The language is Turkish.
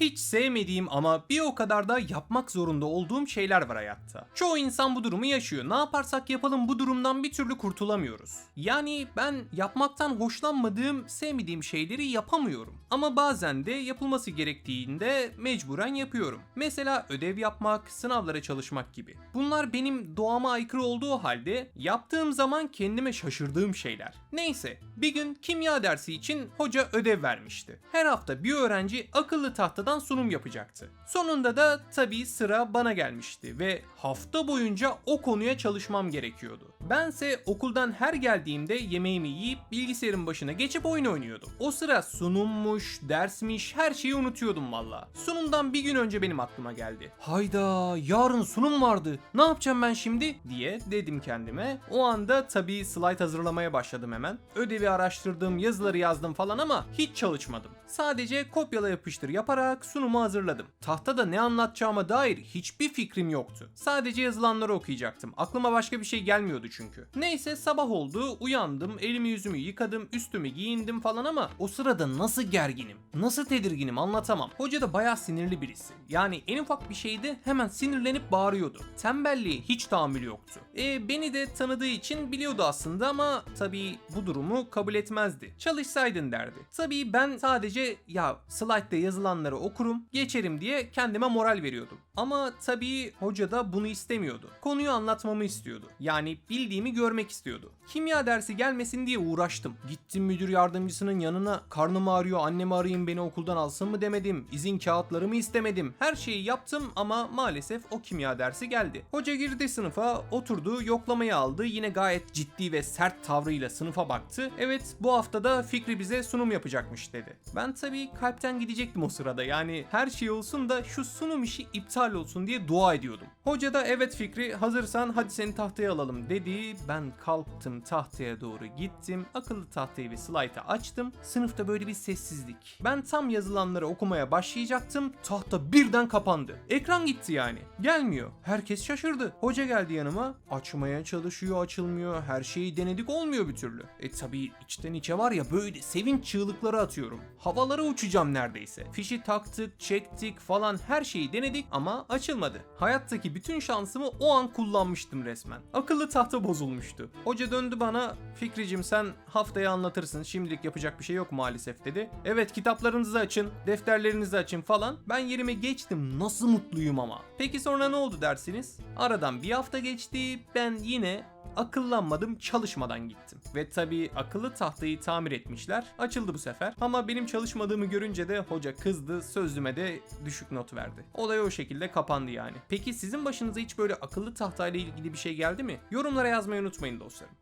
Hiç sevmediğim ama bir o kadar da yapmak zorunda olduğum şeyler var hayatta. Çoğu insan bu durumu yaşıyor. Ne yaparsak yapalım bu durumdan bir türlü kurtulamıyoruz. Yani ben yapmaktan hoşlanmadığım, sevmediğim şeyleri yapamıyorum. Ama bazen de yapılması gerektiğinde mecburen yapıyorum. Mesela ödev yapmak, sınavlara çalışmak gibi. Bunlar benim doğama aykırı olduğu halde yaptığım zaman kendime şaşırdığım şeyler. Neyse, bir gün kimya dersi için hoca ödev vermişti. Her hafta bir öğrenci akıllı tahtadan sunum yapacaktı. Sonunda da tabii sıra bana gelmişti ve hafta boyunca o konuya çalışmam gerekiyordu. Bense okuldan her geldiğimde yemeğimi yiyip bilgisayarın başına geçip oyun oynuyordum. O sıra sunummuş, dersmiş her şeyi unutuyordum valla. Sunumdan bir gün önce benim aklıma geldi. Hayda yarın sunum vardı. Ne yapacağım ben şimdi diye dedim kendime. O anda tabii slide hazırlamaya başladım hemen. Ödevi araştırdım, yazıları yazdım falan ama hiç çalışmadım. Sadece kopyala yapıştır yaparak sunumu hazırladım. Tahtada ne anlatacağıma dair hiçbir fikrim yoktu. Sadece yazılanları okuyacaktım. Aklıma başka bir şey gelmiyordu çünkü. Neyse sabah oldu, uyandım, elimi yüzümü yıkadım, üstümü giyindim falan ama o sırada nasıl gerginim, nasıl tedirginim anlatamam. Hoca da bayağı sinirli birisi. Yani en ufak bir şeyde hemen sinirlenip bağırıyordu. Tembelliğe hiç tahammülü yoktu. E beni de tanıdığı için biliyordu aslında ama tabii bu durumu kabul etmezdi. Çalışsaydın derdi. Tabii ben sadece ya slide'de yazılanları okurum, geçerim diye kendime moral veriyordum. Ama tabii hoca da bunu istemiyordu. Konuyu anlatmamı istiyordu. Yani bildiğimi görmek istiyordu. Kimya dersi gelmesin diye uğraştım. Gittim müdür yardımcısının yanına karnım ağrıyor annemi arayayım beni okuldan alsın mı demedim. İzin kağıtlarımı istemedim. Her şeyi yaptım ama maalesef o kimya dersi geldi. Hoca girdi sınıfa oturdu yoklamayı aldı. Yine gayet ciddi ve sert tavrıyla sınıfa baktı. Evet bu haftada Fikri bize sunum yapacakmış dedi. Ben tabii kalpten gidecektim o sırada. Yani her şey olsun da şu sunum işi iptal olsun diye dua ediyordum. Hoca da evet Fikri hazırsan hadi seni tahtaya alalım dedi. Ben kalktım tahtaya doğru gittim. Akıllı tahtayı ve slaytı açtım. Sınıfta böyle bir sessizlik. Ben tam yazılanları okumaya başlayacaktım. Tahta birden kapandı. Ekran gitti yani. Gelmiyor. Herkes şaşırdı. Hoca geldi yanıma. Açmaya çalışıyor açılmıyor. Her şeyi denedik olmuyor bir türlü. E tabi içten içe var ya böyle sevinç çığlıkları atıyorum. Havalara uçacağım neredeyse. Fişi taktık, çektik falan her şeyi denedik ama açılmadı. Hayattaki bütün şansımı o an kullanmıştım resmen. Akıllı tahta bozulmuştu. Hoca döndü bana Fikricim sen haftaya anlatırsın şimdilik yapacak bir şey yok maalesef dedi. Evet kitaplarınızı açın, defterlerinizi açın falan. Ben yerime geçtim nasıl mutluyum ama. Peki sonra ne oldu dersiniz? Aradan bir hafta geçti ben yine akıllanmadım çalışmadan gittim. Ve tabii akıllı tahtayı tamir etmişler. Açıldı bu sefer. Ama benim çalışmadığımı görünce de hoca kızdı. Sözlüme de düşük not verdi. Olay o şekilde kapandı yani. Peki sizin başınıza hiç böyle akıllı tahtayla ilgili bir şey geldi mi? Yorumlara yazmayı unutmayın dostlarım.